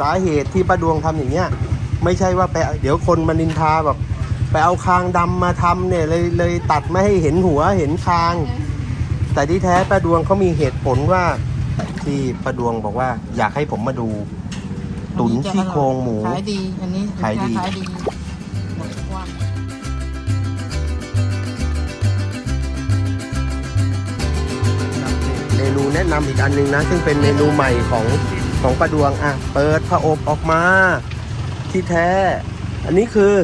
สาเหตุที่ป้าดวงทำอย่างเงี้ย ไม่ใช่ว่าไปเดี๋ยวคนมานินทาแบบไปเอาคางดำมาทำเนี่ยเลยเลยตัดไม่ให้เห็นหัวเห็นคาง แต่ที่แท้ป้าดวงเขามีเหตุผลว่าที่ป้าดวงบอกว่า อยากให้ผมมาดู ตุ๋นซี่โครงหมูขายดีอันนี้ขายดีขายดีหมดกว้างเมนูแนะนำอีกอันหนึงนะ ซึ่งเป็นเมนูใหม่ของ ของป้าดวงอะ เปิดผ้าอบออกมา ที่แท้ อันนี้คือ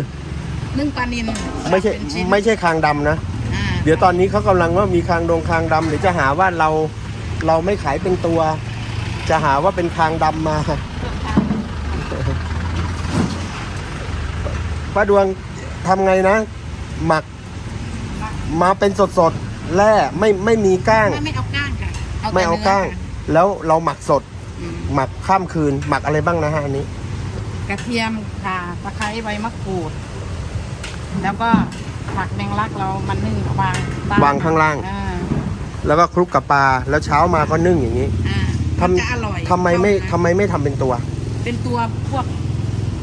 นึ่งปลานิลไม่ใช่เป็นชิ้นไม่ใช่คางดำนะ อ่าเดี๋ยวตอนนี้เขากำลังว่ามีคางดงคางดำเดี๋ยวจะหาว่าเราเราไม่ขายเป็นตัว จะหาว่าเป็นคางดำมาป้าดวงทำไงนะ หมักมาเป็นสดๆแร่ไม่ไม่มีก้าง ไม่ไม่เอาก้างค่ะแต่ไม่เอาก้างนื้ค่ะแล้วเราหมักสดอืม หมักข้ามคืน หมักอะไรบ้างนะฮะอันนี้ กระเทียมข่าตะไคร้ใบมะกรูด แล้วก็ผักแมงลักเรามันนึ่งวางใต้วางข้างล่าง อ่าแล้วก็คลุกกับปลาแล้วเช้ามาก็นึ่งอย่างนี้อ่าทมันจะอร่อยำทำไมไม่เข้าทำไมไม่ทำเป็นตัว เป็นตัวพวก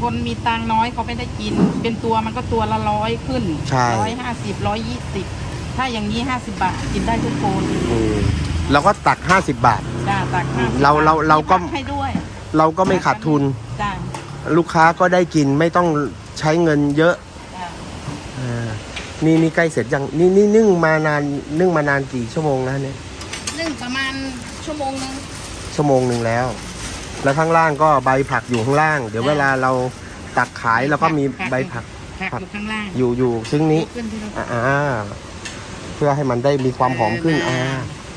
คนมีตังค์น้อยเขาไม่ได้กิน เป็นตัวมันก็ตัวละร้อยขึ้นใช่ ร้อยห้าสิบร้อยยี่สิบถ้าอย่างนี้ห้าสิบบาทกินได้ทุกคน อืมแล้วก็ตัก 50 บาท จ้าตักห้าสิบเราเราเราก็ มีผัให้ด้วยเราก็ไม่ขาดทุน จ้าลูกค้าก็ได้กินไม่ต้องใช้เงินเยอะจ้าอ่านี่นี่ใกล้เสร็จยังนี่นี่นึ่งมานานนึ่งมานานกี่ชั่วโมงแล้วเนี่ยนึ่งประมาณชั่วโมงนึง ชั่วโมงหนึ่งแล้ว แล้วข้างล่างก็ใบผักอยู่ข้างล่าง เดี๋ยวเวลาเราตักขายแล้วก็มีใบผักผักอยู่ข้างล่างอยู่อยู่ซึ่งนี้ ขึ้นที่เรา อ่าเพื่อให้มันได้มีความหอมขึ้น อ่า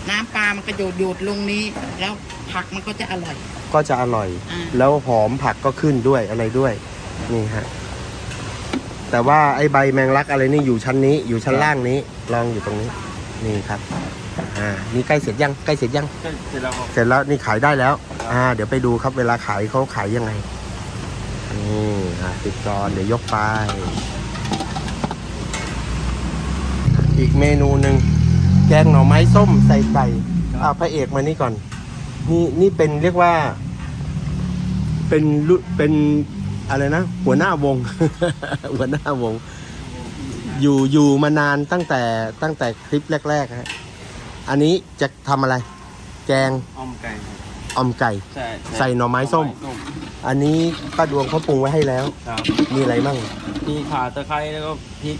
น้ำปลามันก็โยดโยดลงนี้ แล้วผักมันก็จะอร่อย ก็จะอร่อย อ่า แล้วหอมผักก็ขึ้นด้วยอะไรด้วย นี่ฮะ แต่ว่าไอ้ใบแมงลักอะไรนี่อยู่ชั้นนี้ อยู่ชั้นล่างนี้ ลองอยู่ตรงนี้ นี่ครับ อ่า นี่ใกล้เสร็จยัง ใกล้เสร็จยังเสร็จแล้วครับเสร็จแล้วนี่ขายได้แล้ว อ่า เดี๋ยวไปดูครับเวลาขายเขาขายยังไง นี่อ่าติดกรอนเดี๋ยวยกไป อีกเมนูหนึ่ง แกงหน่อไม้ส้มใส่ไก่อ่าพระเอกมานี่ก่อน นี่นี่เป็นเรียกว่า เป็นรุ่นเป็นอะไรนะ หัวหน้าวง หัวหน้าวง อยู่อยู่มานานตั้งแต่ตั้งแต่คลิปแรกๆฮะอันนี้จะทำอะไร แกงอ้อมไก่ครับออมไก่ ใช่ใส่หน่อไม้ส้ม อันนี้ป้าดวงเขาปรุงไว้ให้แล้ว ครับมีอะไรบ้างมีข่าตะไคร้แล้วก็พริก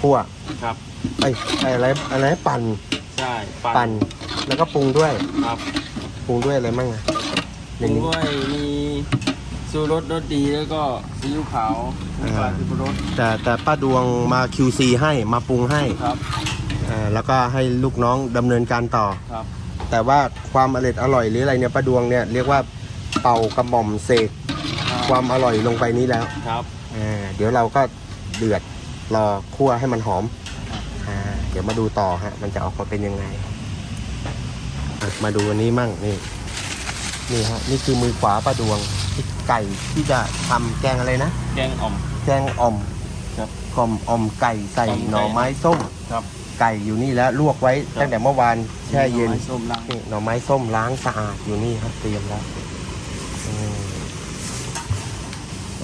คั่วครับ ไอ้ไอ้อะไรอะไรปั่นใช่ปั่นแล้วก็ปรุงด้วยครับปรุงด้วยอะไรบ้างอะปในรุงนี้ด้วยมีซูรสรสดีแล้วก็ซีอิ๊วขาวน้ำปลาอ่าซีอิ๊วรสแต่แต่ป้าดวงมา QC ให้มาปรุงให้ครับอ่าแล้วก็ให้ลูกน้องดำเนินการต่อครับ แต่ว่าความอร่อยอร่อยหรืออะไรเนี่ยป้าดวงเนี่ยเรียกว่าเป่ากระหม่อมเสกความอร่อยลงไปนี้แล้วครับอ่าเดี๋ยวเราก็เดือดรอคั่วให้มันหอมอ่าเดี๋ยวมาดูต่อฮะ มันจะออกมาเป็นยังไงอะมาดูอันนี้มั่งนี่นี่ฮะนี่คือมือขวาป้าดวงที่ไก่ที่จะทำแกงอะไรนะแกงอ่อมแกงอ่อมครับกล่อมอ่อมไก่ใส่อ่อมไก่หน่อไม้ส้มครับ ไก่อยู่นี่แล้วลวกไว้ครับตั้งแต่เมื่อวานแช่เย็นหอไม้ส้มล้างนี่หน่อไม้ส้มล้างสะอาดอยู่นี่ครับเตรียมแล้วอืม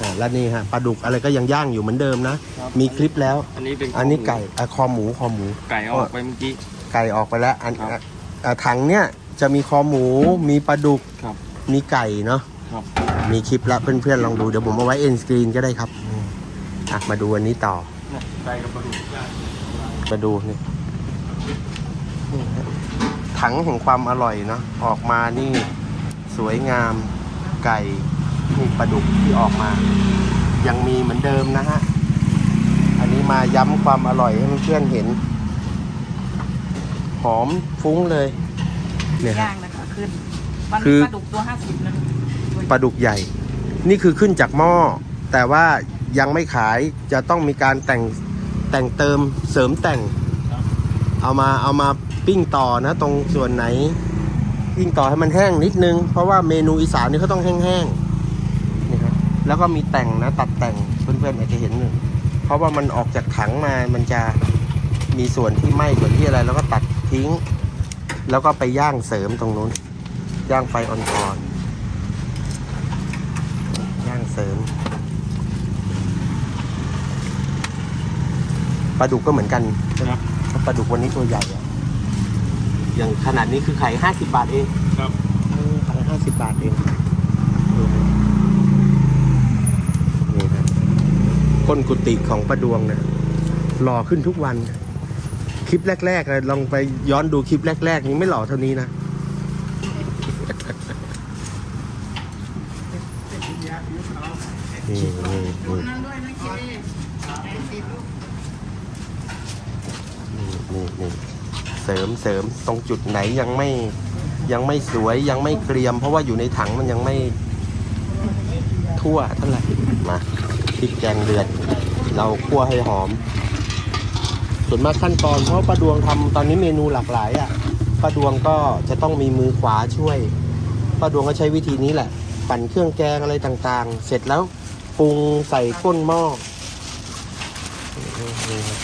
อ่าแล้วนี่ฮะปลาดุกอะไรก็ยังย่างอยู่เหมือนเดิมนะครับมีคลิปแล้ว อันนี้เป็นอันนี้ไก่อะคอหมูคอหมู ไก่เอาออกไปเมื่อกี้ ไก่ออกไปแล้ว อันครับอะอะถังเนี้ยจะมีคอหมู มีปลาดุก ครับ มีไก่เนาะ ครับ มีคลิปแล้วเพื่อนๆลองดูเดี๋ยวผมเอาไว้เอ็นสกรีนก็ได้ครับอืมอะมาดูอันนี้ต่อเนี่ยไก่กับปลาดุกย่างมาดูนี่นี่ฮะถังแห่งความอร่อยเนาะออกมานี่ สวยงามไก่ นี่ปลาดุกที่ออกมา ยังมีเหมือนเดิมนะฮะ อันนี้มาย้ำความอร่อยให้เพื่อนๆเห็น หอมฟุ้งเลยเนี่ยย่าฮะงนะคะขึ้นมันคือ ปลาดุกตัวห้าสิบนะปลาดุกใหญ่ นี่คือขึ้นจากหม้อ แต่ว่ายังไม่ขายจะต้องมีการแต่งแต่งเติมเสริมแต่ง เอามาเอามาปิ้งต่อนะ ตรงส่วนไหน ปิ้งต่อให้มันแห้งนิดนึง เพราะว่าเมนูอีสานนี่เขาต้องแห้งๆนี่ครับ แล้วก็มีแต่งนะตัดแต่งเพื่อนๆอาจจะเห็นหนึ่งเพราะว่ามันออกจากถังมามันจะมีส่วนที่ไหม้ส่วนที่อะไร แล้วก็ตัดทิ้ง แล้วก็ไปย่างเสริมตรงนู้น ย่างไฟอ่อนๆริมปลาดุกก็เหมือนกันครับปลาดุกวันนี้ตัวใหญ่อะอย่างขนาดนี้คือไข่ห้าสิบบาทเองครับเออไข่ห้าสิบบาทเองนี่ครับ ก้นกุฏิของป้าดวงนะหล่อขึ้นทุกวัน คลิปแรกๆเลยลองไปย้อนดูคลิปแรกๆยังไม่หล่อเท่านี้นะนี่นี่เจ๊แปดสิบลูกนี่นี่นี่เสริมเสริมตรงจุดไหนยังไม่ยังไม่สวยยังไม่เกรียม เพราะว่าอยู่ในถังมันยังไม่ทั่วเท่าไหร่มา พริกแกงเดือด เราคั่วให้หอม ส่วนมากขั้นตอนเพราะป้าดวงทำตอนนี้เมนูหลากหลายอะป้าดวงก็จะต้องมีมือขวาช่วยป้าดวงก็ใช้วิธีนี้แหละ ปั่นเครื่องแกงอะไรต่างๆ เสร็จแล้วปรุงใส่ก้นหม้อนี่ครับ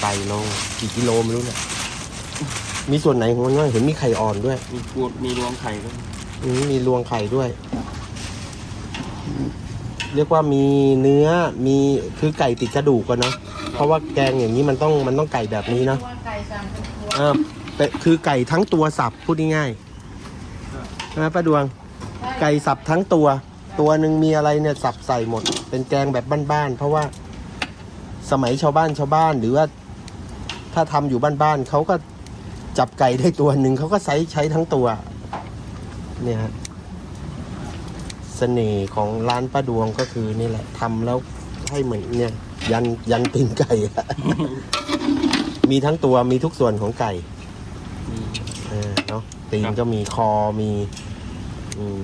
ใส่ลงกี่กิโลไม่รู้เนี่ยมีส่วนไหนของมันบ้างเห็นมีไข่อ่อนด้วย มีขวดมีรวงไข่ด้วยอืมมีรวงไข่ด้วย เรียกว่ามีเนื้อมีคือไก่ติดกระดูกกันเนาะเพราะว่าแกงอย่างนี้มันต้องมันต้องไก่แบบนี้เนาะตัวไก่สามเป็นตัวเออเป็นคือไก่ทั้งตัวสับพูดง่ายๆนะป้าดวง ไก่สับทั้งตัว ตัวหนึ่งมีอะไรเนี่ยสับใส่หมด เป็นแกงแบบบ้านๆเพราะว่าสมัยชาวบ้านชาวบ้านหรือว่า ถ้าทำอยู่บ้านๆเขาก็จับไก่ได้ตัวหนึ่งเขาก็ใช้ใช้ทั้งตัว เนี่ยฮะ เสน่ห์ของร้านป้าดวงก็คือนี่แหละทำแล้วให้เหมือนเนี่ย ยันยันตีนไก่อะมีทั้งตัวมีทุกส่วนของไก่เออเนาะตีนก็มีคอมีอืม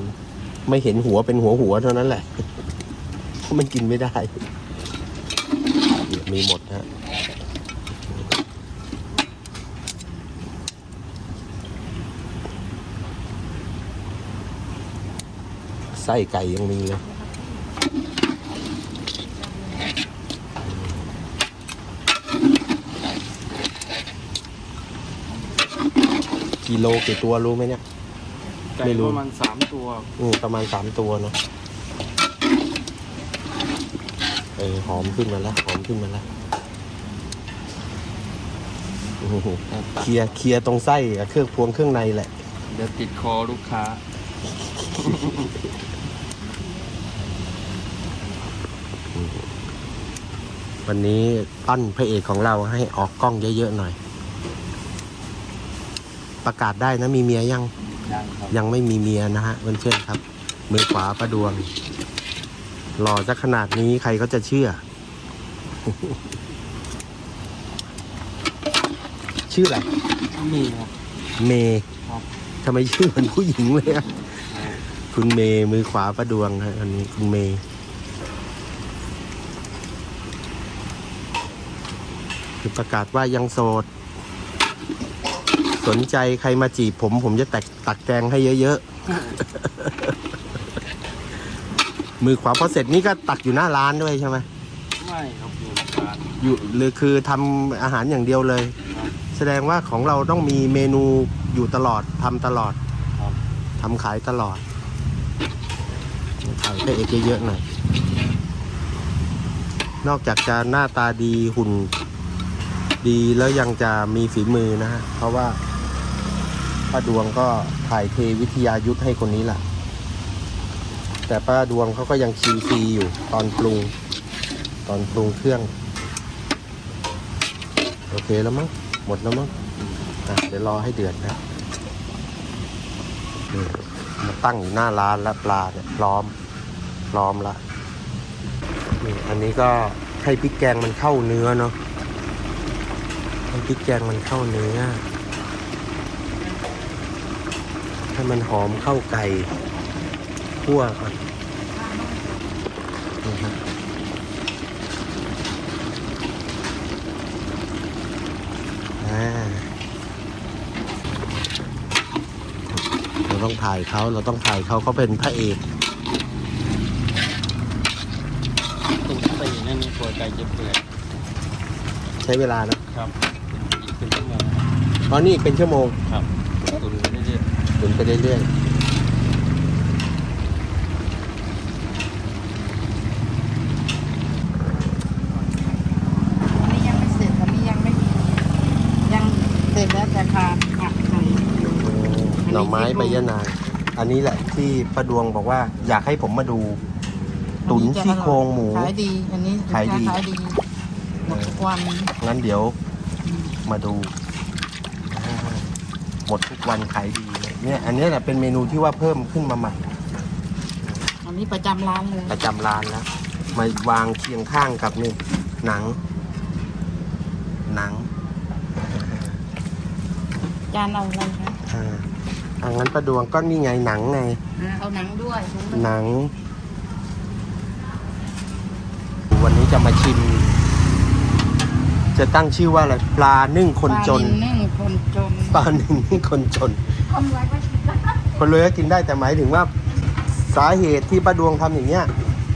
ไม่เห็นหัวเป็นหัวหัวเท่านั้นแหละเพราะมันกินไม่ได้ มีหมดฮะ ส้ไก่ยังมีเลย กิโลกี่ตัวรู้ไหมเนี่ย ไก่ไม่รู้ ประมาณสามตัว อืมประมาณสามตัวเนาะเออหอมขึ้นมาแล้วหอมขึ้นมาแล้วโอ้โหเคลียร์เคลียร์ตรงไส้กับเครื่องพวงเครื่องในแหละ เดี๋ยวติดคอลูกค้า วันนี้ปั้นพระเอกของเราให้ออกกล้องเยอะๆหน่อย ประกาศได้นะมีเมียยัง ยังครับยังไม่มีเมียนะฮะเพื่อนๆครับ มือขวาประดวง หล่อจะขนาดนี้ใครก็จะเชื่อ ชื่ออะไร มีครับ เมย์ครับ ทำไมชื่อเหมือนผู้หญิงเลยอะคุณเมย์มือขวาประดวงฮะอันนี้คุณเมย์ือประกาศว่ายังโสด สนใจใครมาจีบผม ผมจะแตกตักแกงให้เยอะๆ มือขวาพอเสร็จนี่ก็ตักอยู่หน้าร้านด้วยใช่ไหมไม่ครับอยู่ร้านอยู่หรือคือทำอาหารอย่างเดียวเลย แสดงว่าของเราต้องมีเมนูอยู่ตลอดทำตลอดครับทำขายตลอดขายพระเอกเยอะๆหน่อย นอกจากจะหน้าตาดีหุ่น ดีแล้วยังจะมีฝีมือนะฮะเพราะว่าป้าดวงก็ถ่ายเทวิทยายุทธให้คนนี้แหละแต่ป้าดวงเขาก็ยังคิวซีอยู่ตอนปรุง ตอนปรุงเครื่อง โอเคแล้วมั้งหมดแล้วมั้งเดี๋ยวรอให้เดือดนะมาตั้งอยู่หน้าร้านแล้วปลาเนี่ยพร้อมพร้อมละนี่อันนี้ก็ให้พริกแกงมันเข้าเนื้อเนาะ ให้พริกแกงมันเข้าเนื้อ ให้มันหอมเข้าไก่คั่วก่อนนี่ครับอ่าเราต้องถ่ายเขาเราต้องถ่ายเขาเขาเป็นพระเอกตุ่มตีนั่นนี่ตัวไก่จะเปื่อยใช้เวลานะครับ อ๋อนี้อีกเป็นชั่วโมงครับตุนไปเรื่อยๆตุนไปเรื่อยอันนี้ยังไม่เสร็จอันนี้ยังไม่มียังเสร็จแล้วแต่ผ่าหักหน่อย ๆโอ้หน่อไม้ใบยะนางอันนี้แหละที่ประดวงบอกว่า อยากให้ผมมาดู ตุ๋นซี่โครงหมู ขายดี อันนี้ขายดี ขายดีหมดทุวันงั้นเดี๋ยวมาดู หมดทุกวันขายดีเลยเนี่ยอันนี้แหละเป็นเมนูที่ว่าเพิ่มขึ้นมาใหม่ อันนี้ประจำร้านเลยประจำร้านแล้วมาวางเคียงข้างกับนี่หนัง หนังจานเอาอะไรคะอ่าอังั้นประดวงก็นี่ไงหนังไง อ่าเอาหนังด้วยถุงหนึ่งหนัง วันนี้จะมาชิม จะตั้งชื่อว่าอะไรปลานึ่งคนจน ปลานิลนึ่งคนจนปลานึ่งคนจน คนรวยก็กินได้คนรวยก็กินได้แต่หมายถึงว่าสาเหตุที่ป้าดวงทำอย่างเงี้ย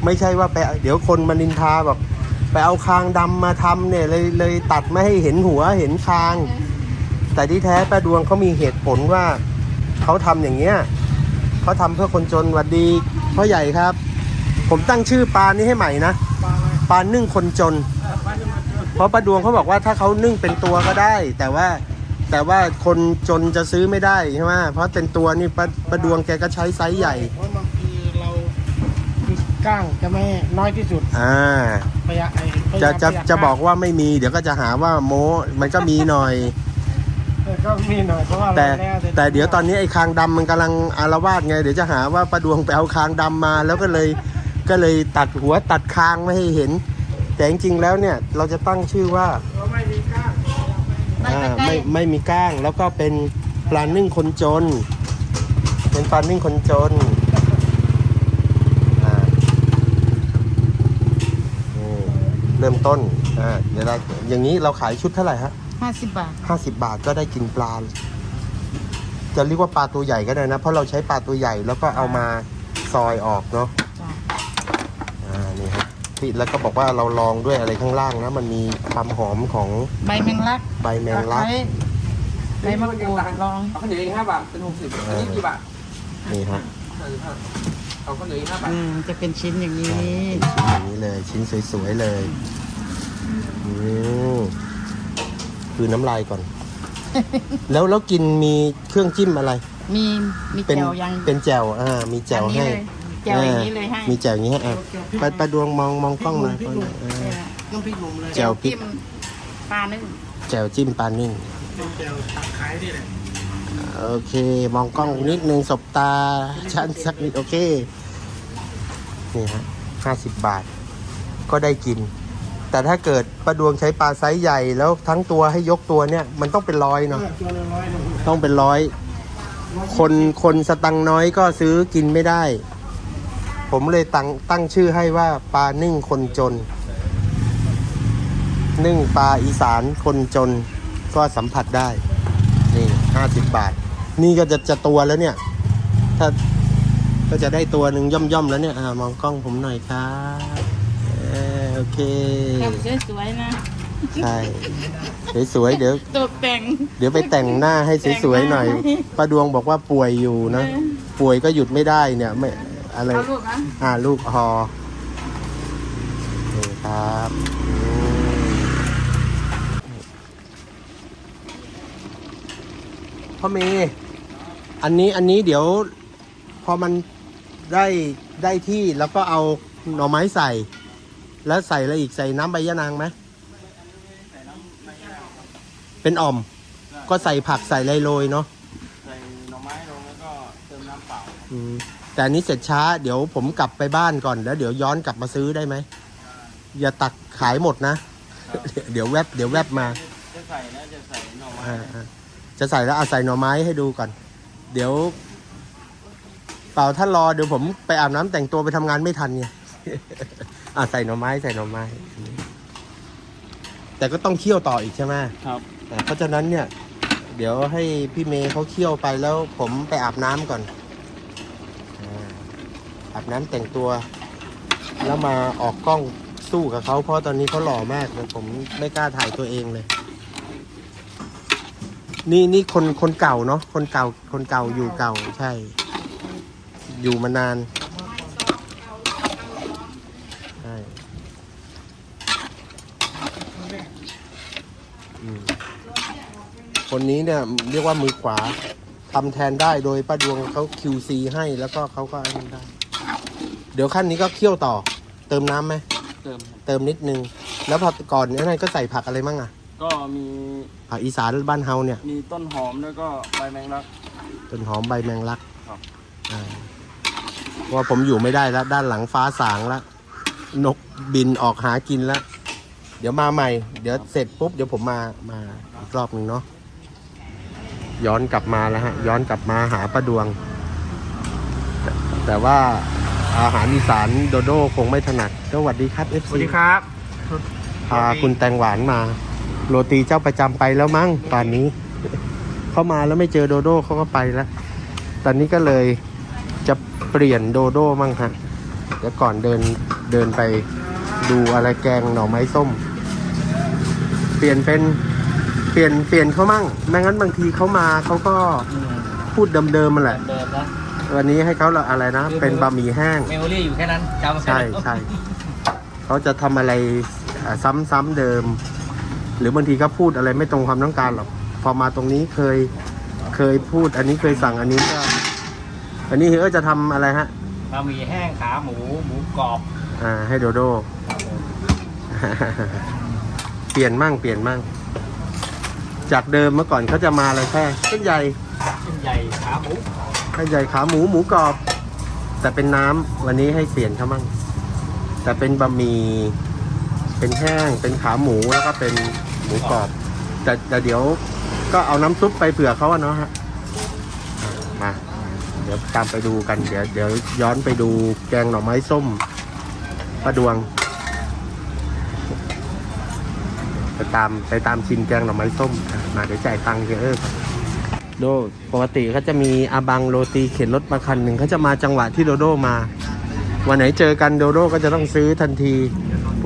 ไม่ใช่ว่าไปเดี๋ยวคนมานินทาแบบไปเอาคางดำมาทำเนี่ยเลยเลยตัดไม่ให้เห็นหัวเห็นคาง แต่ที่แท้ป้าดวงเขามีเหตุผลว่าเขาทำอย่างเงี้ยเขาทำเพื่อคนจนหวัดดีพ่อใหญ่ครับ ผมตั้งชื่อปลานี้ให้ใหม่นะปลานึ่งคนจน เพราะป้าดวงเขาบอกว่าถ้าเขานึ่งเป็นตัวก็ได้ แต่ว่าแต่ว่าคนจนจะซื้อไม่ได้ใช่ไหมเพราะเป็นตัวนี่ป้าป้าดวงแกก็ใช้ไซส์ใหญ่เพราะบางทีเราคือก้างจะไม่ให้น้อยที่สุดอ่าประหยัดไอ้พยายามจะจะปรหยัดจะบอกางว่าไม่มีเดี๋ยวก็จะหาว่าโม้มันก็มีหน่อย เออก็มีหน่อยเพราะว่าแต่เราล้วแต่เดี๋ยวตอนนี้ไอ้คางดำมันกำลังอารวาสไง เดี๋ยวจะหาว่าป้าดวงไปเอาคางดำมา แล้วก็เลยก็เลยตัดหัวตัดคางไม่ให้เห็น แต่จริงๆแล้วเนี่ยเราจะตั้งชื่อว่าเราไม่มีก้างไม่อ่าไปใกล้ไม่ไม่มีก้างแล้วก็เป็นปลานึ่งคนจน เป็นปลานึ่งคนจนอ่านี่เริ่มต้นอ่าเดี๋ยวเราอย่างนี้เราขายชุดเท่าไหร่ฮะห้าสิบบาท ห้าสิบบาทก็ได้กินปลา จะเรียกว่าปลาตัวใหญ่ก็ได้นะ เพราะเราใช้ปลาตัวใหญ่แล้วก็เอามาซอยออกเนาะจ้ะอ่า นี่ครับที่แล้วก็บอกว่าเราลองด้วยอะไรข้างล่างนะ มันมีความหอมของใบแมงลักใบแมงลัก ตะไคร้ใบมะกรูดลองเอาข้าวเหนียวอีกห้าบาทเป็นหกสิบอันนี้กี่บาทนี่ฮะห้าสิบห้าเอาข้าวเหนียวอีกห้าบาทอืมจะเป็นชิ้นอย่างนี้ ชิ้นอย่างนี้เลยชิ้นสวยๆเลยอืมคือน้ำลายก่อน แล้วแล้วกินมีเครื่องจิ้มอะไร มีมีเป็นแจ่วยังเป็นแจ่วอ่ามีแจ่วอันนี้ให้ เลย แจ่วอย่างนี้เลยให้มีแจ่วอย่างนี้ให้อะไปไปดวงมองมองกล้องหน่อยกล้องหน่อยเออเนี่ยน้ำพริกหนุ่มเลยแจ่วพริก จิ้มปลานึ่งแจ่วจิ้มปลานึ่งแจ่วตักขายนี่แหละโอเค มองกล้องนิดนึงสบตาชันสักนิดโอเค นี่ฮะห้าสิบบาท ก็ได้กิน แต่ถ้าเกิดประดวงใช้ปลาไซส์ใหญ่แล้วทั้งตัวให้ยกตัวเนี่ย มันต้องเป็นร้อยเอเนาะอตัวละร้อยหนึ่งต้องเป็นร้อย คนคนสตังค์น้อยก็ซื้อกินไม่ได้ ผมเลยตั้งตั้งชื่อให้ว่าปลานึ่งคนจน นึ่งปลาอีสานคนจน ก็สัมผัสได้ นี่ห้าสิบบาท นี่ก็จะจะตัวแล้วเนี่ย ถ้าก็จะได้ตัวหนึ่งย่อมย่อมๆแล้วเนี่ยอ่ามองกล้องผมหน่อยครับเออโอเคทำสวยๆนะ ใช่สวยๆเดี๋ยวตกแต่ง เดี๋ยวไปแต่งหน้าให้สวยๆหน่อยแต่งหน้าให้ป้าดวงบอกว่าป่วยอยู่นะเออป่วยก็หยุดไม่ได้เนี่ยไม่ อะไร เอาลูกนะอ่าลูกฮอนี่ครับอืมพ่อเมย์อันนี้อันนี้เดี๋ยว พอมันได้ได้ที่แล้วก็เอาหน่อไม้ใส่ แล้วใส่อะไรอีกใส่น้ำใบยะนางไหมเป็นอ่อม ก็ใส่ผักใส่ไรโรยเนาะใส่หน่อไม้ลงแล้วก็เติมน้ำเปล่าอืม แต่อันนี้เสร็จช้าเดี๋ยวผมกลับไปบ้านก่อน แล้วเดี๋ยวย้อนกลับมาซื้อได้ไหม อย่าตักขายหมดนะ เดี๋ยวแวบเดี๋ยวแวบมาจะใส่นะจะใส่หน่อไม้อ่าอ่าจะใส่แล้วเอาใส่หน่อไม้ให้ดูก่อน เดี๋ยว เปล่าถ้ารอเดี๋ยวผมไปอาบน้ำแต่งตัวไปทำงานไม่ทันไง อ่าใส่หน่อไม้ใส่หน่อไม้ แต่ก็ต้องเคี่ยวต่ออีกใช่ไหม ครับอ่าเพราะฉะนั้นเนี่ย เดี๋ยวให้พี่เมย์เขาเคี่ยวไปแล้วผมไปอาบน้ำก่อนอา อาบน้ำแต่งตัว แล้วมาออกกล้องสู้กับเขาเพราะตอนนี้เขาหล่อมากเลยผมไม่กล้าถ่ายตัวเองเลย นี่นี่คนคนเก่าเนาะคนเก่าคนเก่าอยู่เก่าใช่ อยู่มานานใช่คนนี้เนี่ยเรียกว่ามือขวาทำแทนได้โดยป้าดวงเขา QC ให้แล้วก็เขาก็อันนั้ได้ เดี๋ยวขั้นนี้ก็เคี่ยวต่อ เติมน้ำไหม เติมครับเติมนิดนึง แล้วพอก่อนนั้นก็ใส่ผักอะไรมั่งอะก็มีผักอีสานบ้านเฮาเนี่ย มีต้นหอมแล้วก็ใบแมงลัก ต้นหอมใบแมงลักครับ อ่าเพราะว่าผมอยู่ไม่ได้แล้ว ด้านหลังฟ้าสางแล้ว นกบินออกหากินแล้ว เดี๋ยวมาใหม่ เดี๋ยวเสร็จปุ๊บ เดี๋ยวผมมามาอีกรอบหนึ่งเนาะย้อนกลับมาแล้วฮะ ย้อนกลับมาหาป้าดวง แต่แต่ว่า อาหารอีสานโดโดคงไม่ถนัดสวัสดีครับเอฟสวัสซีดีครับ พาคุณแตงหวานมา โรตีเจ้าประจำไปแล้วมั้งตอนนี้ เข้ามาแล้วไม่เจอโดโดเขาก็ไปแล้ว ตอนนี้ก็เลยจะเปลี่ยนโดโดมั่งฮะเดี๋ยวก่อนเดินเดินไปดูอะไรแกงหน่อไม้ส้ม เปลี่ยนเป็นเปลี่ยนเปลี่ยนเขามั่งไม่งั้นบางทีเขามาเขาก็พูดเดิมๆมันแหละ เดิมนะ วันนี้ให้เขาละอะไรนะ เป็นบะหมี่แห้ง เมมโมรี่อยู่แค่นั้นจำแค่ใช่นั้นใช่เขาจะทำอะไรอ่าซ้ำๆเดิม หรือบางทีก็พูดอะไรไม่ตรงความต้องการหรอกพอมาตรงนี้เคยเคยพูด อันนี้เคยสั่งอันนี้ก็อันนี้เฮ้ยจะทำอะไรฮะ บะหมี่แห้งขาหมูหมูกรอบอ่า ให้โดโดเปลี่ยนมั่งเปลี่ยนมั่ง จากเดิมเมื่อก่อนเขาจะมาอะไรแค่เส้นใหญ่ เส้นใหญ่ขาหมู เส้ใหญ่ขาหมูหมูกรอบ แต่เป็นน้ำวันนี้ให้เปลี่ยนเขามั่งแต่เป็นบะหมี่เป็นแห้งเป็นขาหมูแล้วก็เป็นหมูกรอบ แต่แต่เดี๋ยวก็เอาน้ำซุปไปเผื่อเขาอะเนาะฮะมาเดี๋ยวตามไปดูกันเดี๋ยวเดี๋ยวย้อนไปดูแกงหน่อไม้ส้มป้าดวงไปตามไปตามชิมแกงหน่อไม้ส้มมาเดี๋ยวจ่ายตังค์เยออก่อน โดปกติเขาจะมีอาบังโรตีเข็นรถมาคันหนึ่งเขาจะมาจังหวะที่โดโดมา วันไหนเจอกันโดโดก็จะต้องซื้อทันที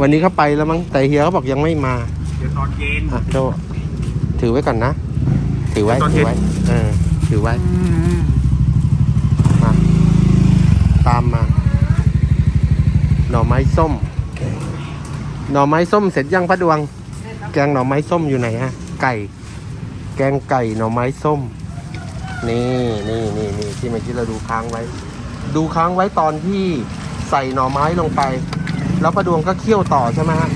วันนี้เขาไปแล้วมั้งแต่เฮียเขาบอกยังไม่มาเดี๋ยวตอนเย็นอะโดถือไว้ก่อนนะ ถือไว้ตอนถืเย็อนไว้เออถือไว้อืมมาตามมา หน่อไม้ส้ม หน่อไม้ส้มเสร็จยังพระดวง แกงหน่อไม้ส้มอยู่ไหนฮะ ไก่ แกงไก่หน่อไม้ส้ม นี่นี่นี่นี่ที่เมื่อกี้เราดูค้างไว้ ดูค้างไว้ตอนที่ใส่หน่อไม้ลงไป แล้วพระดวงก็เคี่ยวต่อใช่ไหมฮะ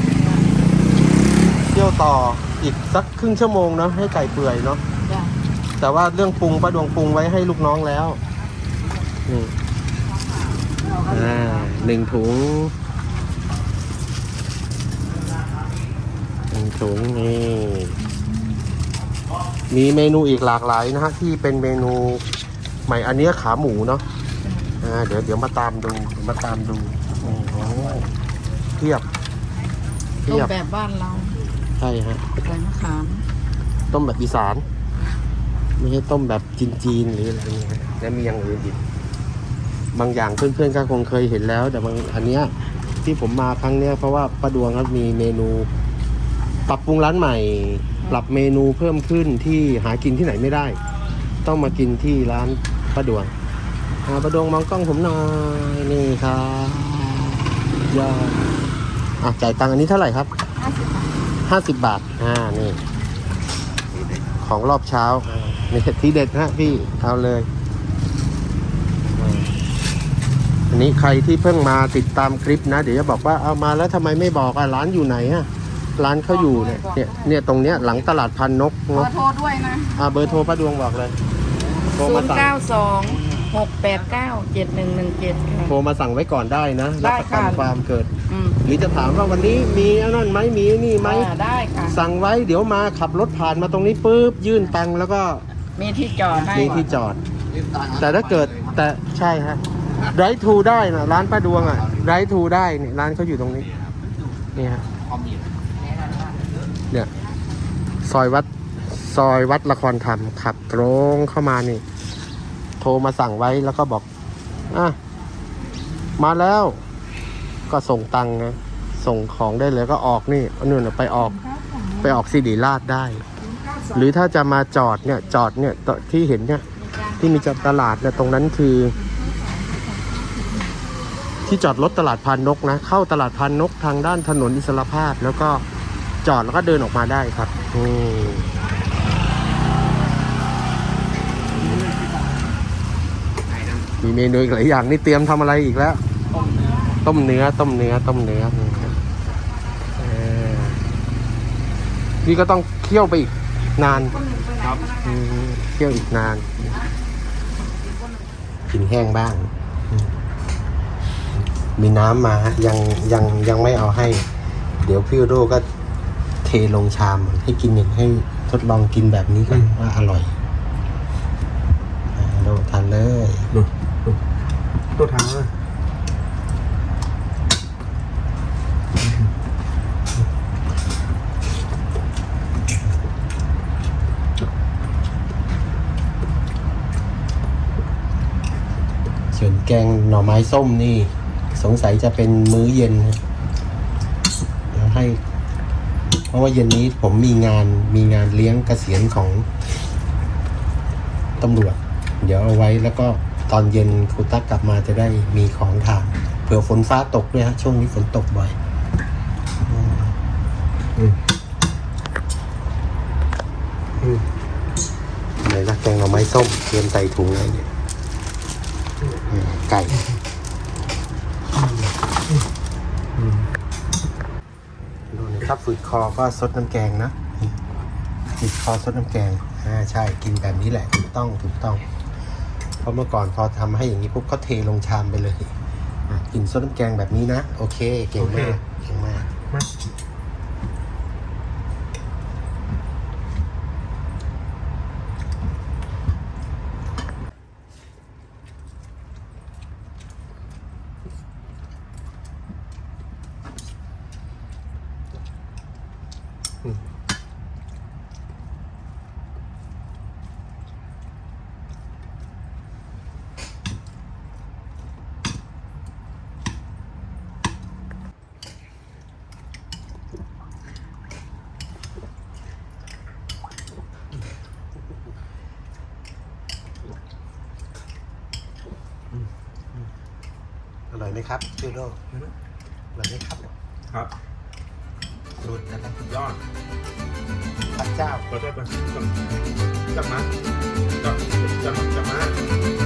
เคี่ยวต่ออีกสักครึ่งชั่วโมงเนาะให้ไก่เปื่อยเนาะแต่ว่าเรื่องปรุงป้าดวงปรุงไว้ให้ลูกน้องแล้วนี่อ่าหนึ่งถุงหนึ่งถุงนี่ มีเมนูอีกหลากหลายนะฮะที่เป็นเมนูใหม่อันเนี้ยขาหมูเนาะอ่าเดี๋ยวเดี๋ยวมาตามดูเดี๋ยวมาตามดูโอ้โหเทียบเทีต้มยบแบบบ้านเราใช่ฮะใส่มะขามต้มแบบอีสาน ไม่ใช่ต้มแบบจีนๆหรืออะไรเงี้ยแล้วมีอย่างอื่นอีกบางอย่างเพื่อนๆก็คงเคยเห็นแล้ว แต่บางอันเนี้ยที่ผมมาครั้งเนี้ยเพราะว่าป้าดวงครับมีเมนู ปรับปรุงร้านใหม่ ปรับเมนูเพิ่มขึ้นที่หากินที่ไหนไม่ได้ ต้องมากินที่ร้านป้าดวงอ่าป้าดวงมองกล้องผมหน่อยนี่ครับยอดอะจ่ายตังค์อันนี้เท่าไหร่ครับห้าสิบบาทอ่านี่ ของรอบเช้านี่ทีเด็ดฮะพี่เอาเลยอ่าอันนี้ใครที่เพิ่งมาติดตามคลิปนะ เดี๋ยวจะบอกว่าเอามาแล้วทำไมไม่บอกอะร้านอยู่ไหนอะ ร้านเขาอยู่เนี่ยเนี่ยเนี่ยตรงเนี้ยหลังตลาดพันนกขอเนาะโทษด้วยนะอ่าเบอร์โทรป้าดวงบอกเลยโทรศูมานย์สั่งเก้าสองหกแปดเก้าเจ็ดหนึ่งหนึ่งเจ็ดค่ะ โทรมาสั่งไว้ก่อนได้นะได้รับประกันค่ะความเกิด อืมหรือจะถามว่าวันนี้มีอันนั้นไหมมีนี่ไหม อ่าได้ค่ะ สั่งไว้เดี๋ยวมาขับรถผ่านมาตรงนี้ปุ๊บยื่นตังค์แล้วก็มีที่จอดให้มีที่จอด แต่ถ้าเกิดแต่ใช่ฮะไรทูได้นะร้านป้าดวงอะไรทูได้เนี่ยร้านเขาอยู่ตรงนี้นี่ฮะเนี่ย ซอยวัดซอยวัดละครธรรมขับตรงเข้ามานี่ โทรมาสั่งไว้แล้วก็บอกอะมาแล้ว ก็ส่งตังค์นะส่งของได้เลยก็ออกนี่อานู่นไปออกไปออกสิริราชได้ หรือถ้าจะมาจอดเนี่ยจอดเนี่ยที่เห็นเนี่ย ที่มีจอดตลาดเนี่ยตรงนั้นคือ ที่จอดรถตลาดพานนกนะ เข้าตลาดพานนกทางด้านถนนอิสรภาพแล้วก็ จอดแล้วก็เดินออกมาได้ครับอืมมีเมนูอีกหลายอย่างนี่เตรียมทำอะไรอีกแล้ว ต้มเนื้อต้มเนื้อต้มเนื้อต้มเนื้อเออนี่ก็ต้องเคี่ยวไปอีกนานครับอืมเคี่ยวอีกนาน กินแห้งบ้างอืมมีน้ำมาฮะยังยังยังไม่เอาให้ เดี๋ยวพี่โดก็เท ลงชามให้กินอย่างให้ทดลองกินแบบนี้ก่อนว่าอร่อยอ่าโดทานเลยตัวทางเลยส่วนแกงหน่อไม้ส้มนี่ สงสัยจะเป็นมื้อเย็นนะเดี๋ยวให้ เพราะว่าเย็นนี้ผมมีงานมีงานเลี้ยงเกษียณของตำรวจ เดี๋ยวเอาไว้แล้วก็ตอนเย็นครูตักกลับมาจะได้มีของทานเผื่อฝนฟ้าตกด้วยฮะช่วงนี้ฝนตกบ่อยอืมอืมไหนละแกงหน่อไม้ส้มเตรียมใส่ถุงเลยเนี่ยอืมไก่ ดูนะครับฝืดคอก็ซดน้ำแกงนะฝืดคอซดน้ำแกงอ่าใช่กินแบบนี้แหละถูกต้องถูกต้อง เพราะเมื่อก่อนพอทำให้อย่างนี้ปุ๊บก็เทลงชามไปเลยอะกินซดน้ำแกงแบบนี้นะ โอเค เก่งมากเก่งมาก ไหมครับจูโดอร่อยไหมครับครับสุดนะครับสุดยอดพระเจ้าพระเจ้าจับมาจับจะจับมา